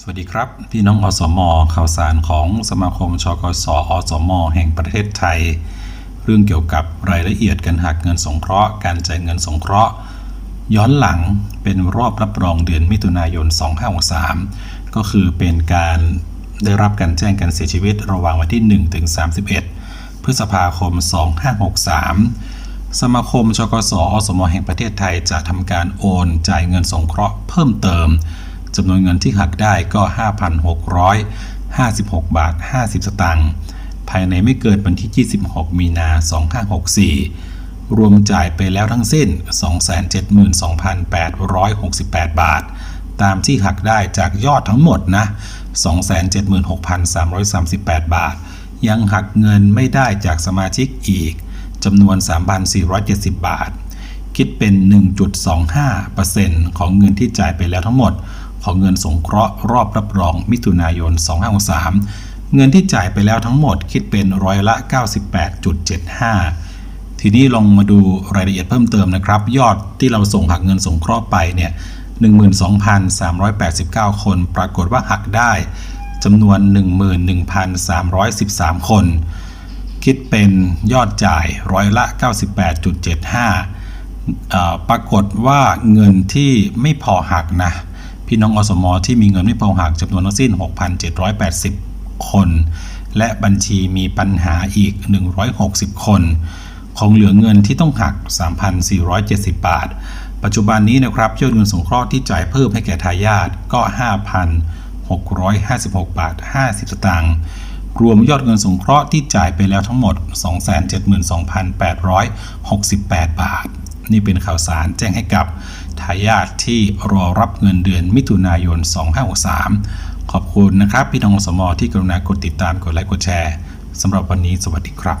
สวัสดีครับ พี่น้องอสมข่าวสารของสมาคมชกสอสมแห่งประเทศไทย เรื่องเกี่ยวกับรายละเอียดการหักเงินสงเคราะห์การจ่ายเงินสงเคราะห์ ย้อนหลังเป็นรอบรับรองเดือนมิถุนายน 2563 ก็คือเป็นการได้รับการแจ้งการเสียชีวิตระหว่างวันที่ 1 ถึง 31 พฤษภาคม 2563 สมาคมชกสอสมแห่งประเทศไทยจะทำการโอนจ่ายเงินสงเคราะห์เพิ่มเติม จำนวนเงินที่หักได้ก็ 5,656 บาท 50 สตางค์ภายในไม่เกินวันที่ 26 มีนา 2564 รวมจ่ายไปแล้วทั้งสิ้น 272,868 บาท ตามที่หักได้จากยอดทั้งหมดนะ 276,338 บาท ยังหักเงินไม่ได้จากสมาชิกอีกจำนวน 3,470 บาท คิดเป็น 1.25%ของเงินที่จ่ายไปแล้วทั้งหมด ของเงินสงเคราะห์รอบรับรองมิถุนายน 2563 เงินที่จ่ายไปแล้วทั้งหมดคิดเป็นร้อยละ 98.75 ทีนี้ลองมาดูรายละเอียดเพิ่มเติมนะครับ ยอดที่เราส่งหักเงินสงเคราะห์ไปเนี่ย 12,389 คน ปรากฏว่าหักได้จำนวน 11,313 คน คิดเป็นยอดจ่ายร้อยละ 98.75เอ่อปรากฏว่าเงินที่ไม่พอหักนะ พี่น้องอสมที่มีเงินไม่พอหักจำนวนทั้งสิ้น 6,780 คน และบัญชีมีปัญหาอีก 160 คนคงเหลือเงินที่ต้องหัก 3,470 บาท ปัจจุบันนี้นะครับยอดเงินสงเคราะห์ที่จ่ายเพิ่มให้แก่ทายาทก็ 5,656 บาท 50 สตางค์รวมยอดเงินสงเคราะห์ที่จ่ายไปแล้วทั้งหมด 272,868 บาท นี่เป็นข่าวสารแจ้งให้กับ ทายาทที่รอรับเงินเดือนมิถุนายน 2563 ขอบคุณนะครับ พี่น้องสมอที่กรุณากดติดตามกดไลค์กดแชร์สำหรับวันนี้สวัสดีครับ